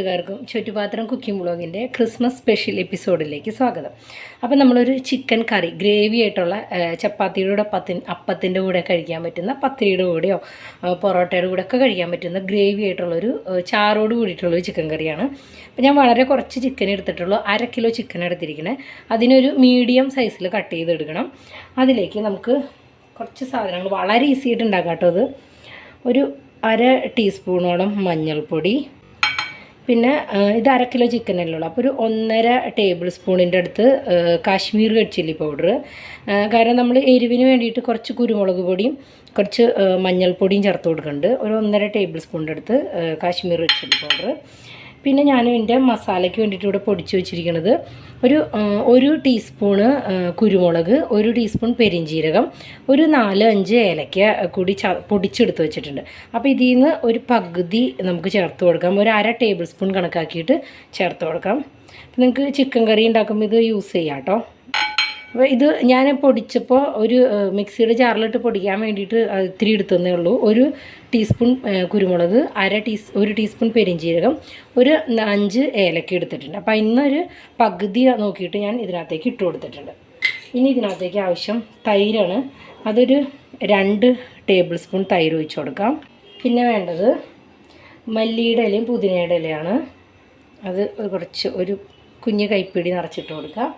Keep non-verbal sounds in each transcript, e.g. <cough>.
ചുറ്റുപാത്രം cooking ബ്ലോഗിന്റെ Christmas special എപ്പിസോഡിലേക്ക് സ്വാഗതം. അപ്പോൾ നമ്മളൊരു ചിക്കൻ കറി ഗ്രേവി ആയിട്ടുള്ള ചപ്പാത്തിയുടെ പത്തി അപ്പത്തിന്റെ കൂടെ കഴിക്കാൻ പറ്റുന്ന പത്തിരിയുടെ കൂടെയോ പൊറോട്ടയുടെ കൂടെ ഒക്കെ കഴിക്കാൻ പറ്റുന്ന ഗ്രേവി ആയിട്ടുള്ളൊരു ചാറോട് കൂടിയിട്ടുള്ളൊരു ചിക്കൻ കറിയാണ്. അപ്പോൾ ഞാൻ വളരെ കുറച്ച് ചിക്കൻ എടുത്തിട്ടുള്ളൂ അര കിലോ ചിക്കൻ എടുത്തിരിക്കണേ. അതിനൊരു മീഡിയം സൈസിൽ കട്ട് ചെയ്തെടുക്കണം. അതിലേക്ക് നമുക്ക് കുറച്ച് സാധനങ്ങൾ വളരെ ഈസി ആയിട്ട് ഉണ്ടാക്കാം കേട്ടോ അത്. ഒരു അര ടീസ്പൂണോളം മഞ്ഞൾപ്പൊടി പിന്നെ ഇത് അര കിലോ ചിക്കൻ അല്ലേ ഉള്ളൂ. അപ്പോൾ ഒരു ഒന്നര ടേബിൾ സ്പൂണിന്റെ അടുത്ത് കാശ്മീർ റെഡ് ചില്ലി പൗഡർ കാരണം നമ്മൾ എരിവിന് വേണ്ടിയിട്ട് കുറച്ച് കുരുമുളക് പൊടിയും കുറച്ച് മഞ്ഞൾപ്പൊടിയും ചേർത്ത് കൊടുക്കുന്നുണ്ട് ഒരു ഒന്നര ടേബിൾ സ്പൂണിന്റെ അടുത്ത് കാശ്മീർ റെഡ് ചില്ലി പൗഡർ പിന്നെ ഞാൻ എന്റെ മസാലയ്ക്ക് വേണ്ടിയിട്ട് ഇവിടെ പൊടിച്ച് വെച്ചിരിക്കുന്നത് ഒരു ഒരു ടീസ്പൂണ് കുരുമുളക് ഒരു ടീസ്പൂൺ പെരിഞ്ജീരകം ഒരു നാല് അഞ്ച് ഏലക്ക കൂടി ച പൊടിച്ചെടുത്ത് വെച്ചിട്ടുണ്ട്. അപ്പോൾ ഇതിൽ നിന്ന് ഒരു പകുതി നമുക്ക് ചേർത്ത് കൊടുക്കാം. ഒരു അര ടേബിൾ സ്പൂൺ കണക്കാക്കിയിട്ട് ചേർത്ത് കൊടുക്കാം. നിങ്ങൾക്ക് ചിക്കൻ കറി ഉണ്ടാക്കുമ്പോൾ ഇത് യൂസ് ചെയ്യാം കേട്ടോ. അപ്പോൾ ഇത് ഞാൻ പൊടിച്ചപ്പോൾ ഒരു മിക്സിയുടെ ജാറിലിട്ട് പൊടിക്കാൻ വേണ്ടിയിട്ട് ഇത്തിരി എടുത്തതേ ഉള്ളൂ. ഒരു ടീസ്പൂൺ കുരുമുളക് അര ടീസ് ഒരു ടീസ്പൂൺ പെരിഞ്ചീരകം ഒരു അഞ്ച് ഏലക്ക എടുത്തിട്ടുണ്ട്. അപ്പോൾ ഇന്നൊരു പകുതി നോക്കിയിട്ട് ഞാൻ ഇതിനകത്തേക്ക് ഇട്ട് കൊടുത്തിട്ടുണ്ട്. ഇനി ഇതിനകത്തേക്ക് ആവശ്യം തൈരാണ്. അതൊരു രണ്ട് ടേബിൾ സ്പൂൺ തൈര് ഒഴിച്ച് കൊടുക്കാം. പിന്നെ വേണ്ടത് മല്ലിയുടെ ഇലയും പുതിനയുടെ ഇലയാണ്. അത് കുറച്ച് ഒരു കുഞ്ഞ് കൈപ്പിടി നിറച്ചിട്ട് കൊടുക്കുക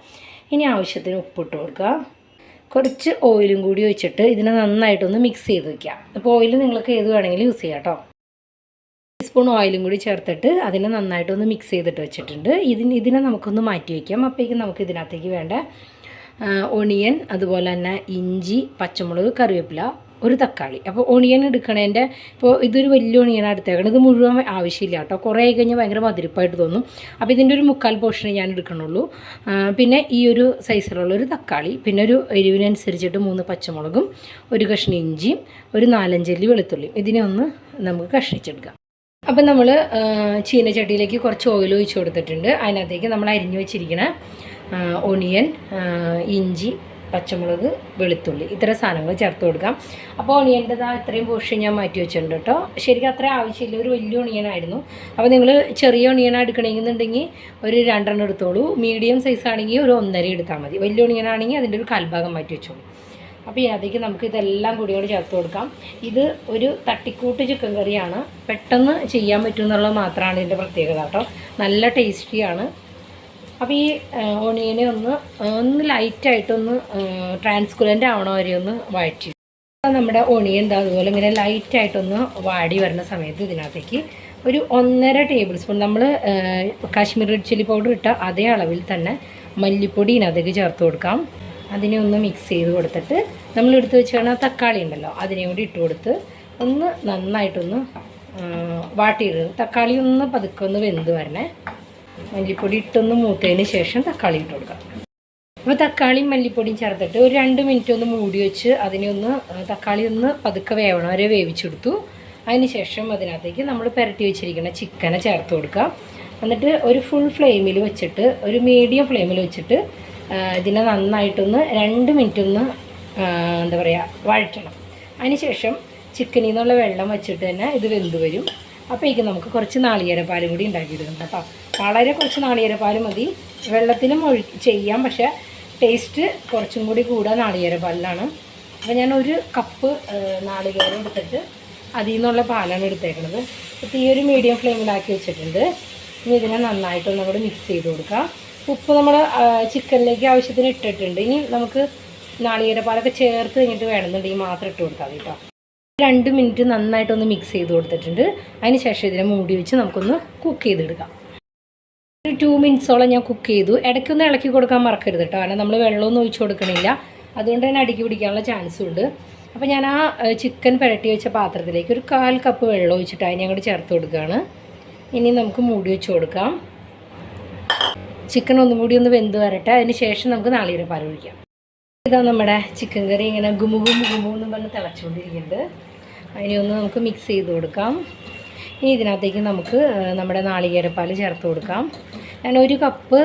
ഇനി ആവശ്യത്തിന് ഉപ്പിട്ട് കൊടുക്കുക. കുറച്ച് ഓയിലും കൂടി ഒഴിച്ചിട്ട് ഇതിനെ നന്നായിട്ടൊന്ന് മിക്സ് ചെയ്ത് വയ്ക്കുക അപ്പോൾ ഓയിൽ നിങ്ങൾക്ക് ഏത് വേണമെങ്കിലും യൂസ് ചെയ്യാം കേട്ടോ ടീസ്പൂൺ ഓയിലും കൂടി ചേർത്തിട്ട് അതിനെ നന്നായിട്ടൊന്ന് മിക്സ് ചെയ്തിട്ട് വെച്ചിട്ടുണ്ട്. ഇതിന് ഇതിനെ നമുക്കൊന്ന് മാറ്റി വയ്ക്കാം അപ്പോഴേക്കും നമുക്ക് ഇതിനകത്തേക്ക് വേണ്ട ഒണിയൻ അതുപോലെ തന്നെ ഇഞ്ചി പച്ചമുളക് കറിവേപ്പില ഒരു തക്കാളി. അപ്പോൾ ഒണിയൻ എടുക്കണേന്റെ ഇപ്പോൾ ഇതൊരു വലിയ ഒണിയനാണ് എടുത്തേക്കണം. ഇത് മുഴുവൻ ആവശ്യമില്ല കേട്ടോ. കുറേ കഴിഞ്ഞാൽ ഭയങ്കര മധുരപ്പായിട്ട് തോന്നും. അപ്പോൾ ഇതിന്റെ ഒരു മുക്കാൽ പോർഷനെ ഞാൻ എടുക്കണുള്ളൂ. പിന്നെ ഈ ഒരു സൈസിലുള്ള ഒരു തക്കാളി പിന്നെ ഒരു എരിവിനനുസരിച്ചിട്ട് മൂന്ന് പച്ചമുളകും ഒരു കഷ്ണി ഇഞ്ചിയും ഒരു നാലഞ്ചല്ലി വെളുത്തുള്ളിയും. ഇതിനെ ഒന്ന് നമുക്ക് കഷ്ണിച്ചെടുക്കാം. അപ്പം നമ്മൾ ചീനച്ചട്ടിയിലേക്ക് കുറച്ച് ഓയിൽ ഒഴിച്ച് കൊടുത്തിട്ടുണ്ട്. അതിനകത്തേക്ക് നമ്മൾ അരിഞ്ഞു വെച്ചിരിക്കുന്ന ഒണിയൻ ഇഞ്ചി പച്ചമുളക് വെളുത്തുള്ളി ഇത്ര സാധനങ്ങൾ ചേർത്ത് കൊടുക്കാം. അപ്പോൾ ഒണിയന്റെതാ ഇത്രയും പോർഷൻ ഞാൻ മാറ്റി വെച്ചിട്ടുണ്ട് കേട്ടോ. ശരിക്കും അത്ര ആവശ്യമില്ല. ഒരു വലിയ ഒണിയനായിരുന്നു അപ്പോൾ നിങ്ങൾ ചെറിയ ഒണിയനാണ് എടുക്കണമെന്നുണ്ടെങ്കിൽ ഒരു രണ്ടെണ്ണം എടുത്തോളൂ. മീഡിയം സൈസ് ആണെങ്കിൽ ഒരു ഒന്നര എടുത്താൽ മതി. വലിയ ഒണിയനാണെങ്കിൽ അതിന്റെ ഒരു കാൽഭാഗം മാറ്റി വെച്ചോളൂ. അപ്പോൾ ഇതിനകത്തേക്ക് നമുക്ക് ഇതെല്ലാം കൂടി കൂടി ചേർത്ത് കൊടുക്കാം. ഇത് ഒരു തട്ടിക്കൂട്ട് ചിക്കൻ കറിയാണ് പെട്ടെന്ന് ചെയ്യാൻ പറ്റുമെന്നുള്ളത് മാത്രമാണ് ഇതിന്റെ പ്രത്യേകത കേട്ടോ. നല്ല ടേസ്റ്റിയാണ് അപ്പോൾ ഈ ഓണിയനെ ഒന്ന് ഒന്ന് ലൈറ്റായിട്ടൊന്ന് ട്രാൻസ്കുലന്റ് ആവണ വരെ ഒന്ന് വഴറ്റി. നമ്മുടെ ഓണിയൻ എന്താ അതുപോലെ ഇങ്ങനെ ലൈറ്റായിട്ടൊന്ന് വാടി വരുന്ന സമയത്ത് ഇതിനകത്തേക്ക് ഒരു ഒന്നര ടേബിൾ സ്പൂൺ നമ്മൾ കാശ്മീർ റെഡ് ചില്ലി പൗഡർ ഇട്ട അതേ അളവിൽ തന്നെ മല്ലിപ്പൊടി ഇതിനകത്തേക്ക് ചേർത്ത് കൊടുക്കാം. അതിനെ ഒന്ന് മിക്സ് ചെയ്ത് കൊടുത്തിട്ട് നമ്മൾ എടുത്ത് വെച്ചാണ് തക്കാളി ഉണ്ടല്ലോ അതിനെ കൂടി ഇട്ട് കൊടുത്ത് ഒന്ന് നന്നായിട്ടൊന്ന് ആ, വാട്ടിയിടുക തക്കാളി ഒന്ന് പതുക്കെ ഒന്ന് വെന്ത് വരണേ. മല്ലിപ്പൊടി ഇട്ടൊന്ന് മൂത്തതിന് ശേഷം തക്കാളി ഇട്ട് കൊടുക്കാം. അപ്പോൾ തക്കാളിയും മല്ലിപ്പൊടിയും ചേർത്തിട്ട് ഒരു രണ്ട് മിനിറ്റ് ഒന്ന് മൂടി വെച്ച് അതിനെ ഒന്ന് തക്കാളി ഒന്ന് പതുക്കെ വേവണം വരെ വേവിച്ചെടുത്തു. ശേഷം അതിനകത്തേക്ക് നമ്മൾ പുരട്ടി വെച്ചിരിക്കുന്ന ചിക്കനെ ചേർത്ത് കൊടുക്കാം. എന്നിട്ട് ഒരു ഫുൾ ഫ്ലെയിമിൽ വെച്ചിട്ട് ഒരു മീഡിയം ഫ്ലെയിമിൽ വെച്ചിട്ട് ഇതിനെ നന്നായിട്ടൊന്ന് രണ്ട് മിനിറ്റ് ഒന്ന് എന്താ പറയുക വഴറ്റണം. അതിന് ശേഷം ചിക്കനിൽ നിന്നുള്ള വെള്ളം വെച്ചിട്ട് തന്നെ ഇത് വെന്ത് വരും. അപ്പോഴേക്കും നമുക്ക് കുറച്ച് നാളികേരപ്പാലും കൂടി ഉണ്ടാക്കിയിടുന്നുണ്ട് കേട്ടോ. വളരെ കുറച്ച് നാളികേരപ്പാൽ മതി. വെള്ളത്തിലും ഒഴി ചെയ്യാം. പക്ഷേ ടേസ്റ്റ് കുറച്ചും കൂടി കൂടാ നാളികേരപ്പാലിലാണ് അപ്പോൾ ഞാൻ ഒരു കപ്പ് നാളികേരം എടുത്തിട്ട് അതിൽ നിന്നുള്ള പാലാണ് എടുത്തേക്കുന്നത് അപ്പോൾ ഈ ഒരു മീഡിയം ഫ്ലെയിമിലാക്കി വെച്ചിട്ടുണ്ട്. ഇനി ഇതിനെ നന്നായിട്ടൊന്നും കൂടി മിക്സ് ചെയ്ത് കൊടുക്കാം. ഉപ്പ് നമ്മൾ ചിക്കനിലേക്ക് ആവശ്യത്തിന് ഇട്ടിട്ടുണ്ട്. ഇനി നമുക്ക് നാളികേരപ്പാലൊക്കെ ചേർത്ത് കഴിഞ്ഞിട്ട് വേണമെന്നുണ്ടെങ്കിൽ മാത്രം ഇട്ട് കൊടുത്താൽ മതി കേട്ടോ. രണ്ട് മിനിറ്റ് നന്നായിട്ടൊന്ന് മിക്സ് ചെയ്ത് കൊടുത്തിട്ടുണ്ട്. അതിന് ശേഷം ഇതിനെ മൂടി വെച്ച് നമുക്കൊന്ന് കുക്ക് ചെയ്തെടുക്കാം. ഒരു ടു മിനിറ്റ്സോളം ഞാൻ കുക്ക് ചെയ്തു. ഇടയ്ക്കൊന്ന് ഇളക്കി കൊടുക്കാൻ മറക്കരുത് കേട്ടോ കാരണം നമ്മൾ വെള്ളമൊന്നും ഒഴിച്ചു കൊടുക്കണില്ല. അതുകൊണ്ട് തന്നെ അടുക്കി പിടിക്കാനുള്ള ചാൻസും ഉണ്ട്. അപ്പോൾ ഞാൻ ആ ചിക്കൻ പുരട്ടി വെച്ച പാത്രത്തിലേക്ക് ഒരു കാൽ കപ്പ് വെള്ളം ഒഴിച്ചിട്ട് അതിനെ അങ്ങോട്ട് ചേർത്ത് കൊടുക്കുകയാണ്. ഇനി നമുക്ക് മൂടി വെച്ച് കൊടുക്കാം. ചിക്കൻ ഒന്നും കൂടി ഒന്ന് വെന്ത് വരട്ടെ. അതിന് ശേഷം നമുക്ക് നാളികേരപ്പാൽ ഒഴിക്കാം. ഇതാ നമ്മുടെ ചിക്കൻ കറി ഇങ്ങനെ ഗുമു ഗുമു ഗുമു എന്ന് പറഞ്ഞ് തിളച്ചുകൊണ്ടിരിക്കുന്നുണ്ട്. അതിനെ ഒന്ന് നമുക്ക് മിക്സ് ചെയ്ത് കൊടുക്കാം. ഇനി ഇതിനകത്തേക്ക് നമുക്ക് നമ്മുടെ നാളികേരപ്പാൽ ചേർത്ത് കൊടുക്കാം. ഞാൻ ഒരു കപ്പ്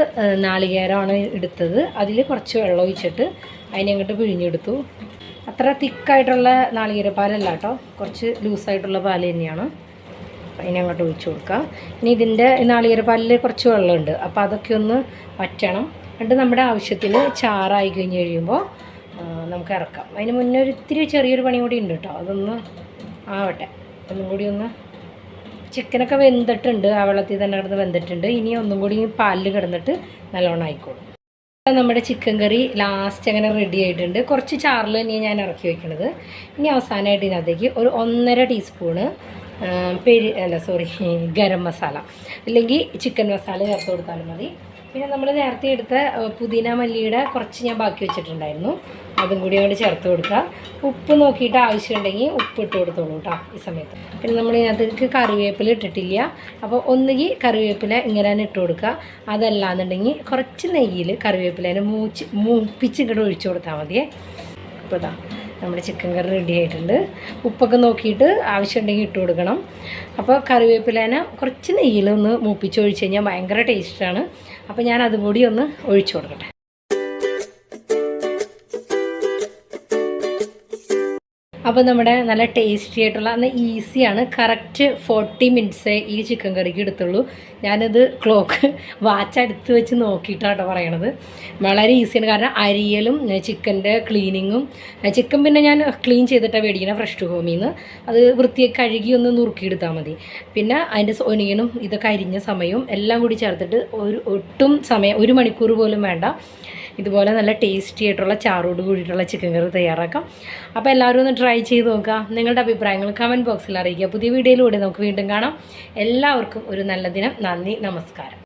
നാളികേരമാണ് എടുത്തത്. അതിൽ കുറച്ച് വെള്ളം ഒഴിച്ചിട്ട് അതിനെ അങ്ങോട്ട് പിഴിഞ്ഞെടുത്തു. അത്ര തിക്കായിട്ടുള്ള നാളികേരപ്പാലല്ല കേട്ടോ. കുറച്ച് ലൂസായിട്ടുള്ള പാൽ തന്നെയാണ്. അപ്പം ഇനി അങ്ങോട്ട് ഒഴിച്ചു കൊടുക്കാം. ഇനി ഇതിന്റെ നാളികേര പാലിൽ കുറച്ച് വെള്ളമുണ്ട്. അപ്പോൾ അതൊക്കെ ഒന്ന് വറ്റണം. എന്നിട്ട് നമ്മുടെ ആവശ്യത്തിന് ചാറായി കഴിഞ്ഞ് കഴിയുമ്പോൾ നമുക്ക് ഇറക്കാം. അതിന് മുന്നേ ഒരു ഇത്തിരി ചെറിയൊരു പണി കൂടി ഉണ്ട് കേട്ടോ. അതൊന്ന് ആവട്ടെ. ഒന്നും കൂടി ഒന്ന് ചിക്കനൊക്കെ വെന്തിട്ടുണ്ട്. ആ വെള്ളത്തിൽ തന്നെ കിടന്ന് വെന്തിട്ടുണ്ട്. ഇനി ഒന്നും കൂടി പാലിൽ കിടന്നിട്ട് നല്ലോണം ആയിക്കോളും. നമ്മുടെ ചിക്കൻ കറി ലാസ്റ്റ് അങ്ങനെ റെഡി ആയിട്ടുണ്ട്. കുറച്ച് ചാറിൽ തന്നെയാണ് ഞാൻ ഇറക്കി വെക്കുന്നത് ഇനി അവസാനമായിട്ട് ഇതിനകത്തേക്ക് ഒരു ഒന്നര ടീസ്പൂണ് പെരി അല്ല സോറി ഗരം മസാല. അല്ലെങ്കിൽ ചിക്കൻ മസാല ചേർത്ത് കൊടുത്താലും മതി. പിന്നെ നമ്മൾ നേരത്തെ എടുത്ത പുതിന മല്ലിയുടെ കുറച്ച് ഞാൻ ബാക്കി വെച്ചിട്ടുണ്ടായിരുന്നു. അതും കൂടി അങ്ങോട്ട് ചേർത്ത് കൊടുക്കുക ഉപ്പ് നോക്കിയിട്ട് ആവശ്യമുണ്ടെങ്കിൽ ഉപ്പ് ഇട്ട് കൊടുത്തോളൂ കേട്ടോ ഈ സമയത്ത്. പിന്നെ നമ്മൾ ഇതിനകത്തേക്ക് കറിവേപ്പില ഇട്ടിട്ടില്ല. അപ്പോൾ ഒന്നുകിൽ കറിവേപ്പില ഇങ്ങനെ തന്നെ ഇട്ട് കൊടുക്കുക. അതല്ലാന്നുണ്ടെങ്കിൽ കുറച്ച് നെയ്യിൽ കറിവേപ്പിലേനെ മൂച്ച് മൂപ്പിച്ച് ഇങ്ങോട്ട് ഒഴിച്ചു കൊടുത്താൽ മതിയേ. അപ്പോൾ ഇതാ നമ്മുടെ ചിക്കൻ കറി റെഡി ആയിട്ടുണ്ട്. ഉപ്പൊക്കെ നോക്കിയിട്ട് ആവശ്യമുണ്ടെങ്കിൽ ഇട്ട് കൊടുക്കണം. അപ്പോൾ കറിവേപ്പിലേനെ കുറച്ച് നെയ്യിൽ ഒന്ന് മൂപ്പിച്ച് ഒഴിച്ച് കഴിഞ്ഞാൽ ഭയങ്കര ടേസ്റ്റാണ് അപ്പോൾ ഞാൻ അതും കൂടി ഒന്ന് ഒഴിച്ചു കൊടുക്കട്ടെ. അപ്പോൾ നമ്മുടെ നല്ല ടേസ്റ്റി ആയിട്ടുള്ള അന്ന് ഈസിയാണ് കറക്റ്റ് ഫോർട്ടി മിനിറ്റ്സേ ഈ ചിക്കൻ കറിക്ക് എടുത്തുള്ളൂ. ഞാനിത് ക്ലോക്ക് വാച്ച് <laughs> അടുത്ത് വെച്ച് നോക്കിയിട്ടാണ് പറയണത്. വളരെ ഈസിയാണ് കാരണം അരിയലും ചിക്കന്റെ ക്ലീനിങ്ങും ചിക്കൻ പിന്നെ ഞാൻ ക്ലീൻ ചെയ്തിട്ടാണ് മേടിക്കുന്നത് ഫ്രഷ് ടു ഹോമിൽ നിന്ന് അത് വൃത്തിയായി കഴുകി ഒന്ന് നുറുക്കിയെടുത്താൽ മതി. പിന്നെ അതിന്റെ ഒനിയനും ഇതൊക്കെ അരിഞ്ഞ സമയവും എല്ലാം കൂടി ചേർത്തിട്ട് ഒരു ഒട്ടും സമയം ഒരു മണിക്കൂർ പോലും വേണ്ട. ഇതുപോലെ നല്ല ടേസ്റ്റി ആയിട്ടുള്ള ചാറോട് കൂടിയിട്ടുള്ള ചിക്കൻ കറി തയ്യാറാക്കാം. അപ്പോൾ എല്ലാവരും ഒന്ന് ട്രൈ ചെയ്ത് നോക്കുക. നിങ്ങളുടെ അഭിപ്രായങ്ങൾ കമന്റ് ബോക്സിൽ അറിയിക്കുക. പുതിയ വീഡിയോയിലൂടെ നമുക്ക് വീണ്ടും കാണാം. എല്ലാവർക്കും ഒരു നല്ല ദിനം. നന്ദി. നമസ്കാരം.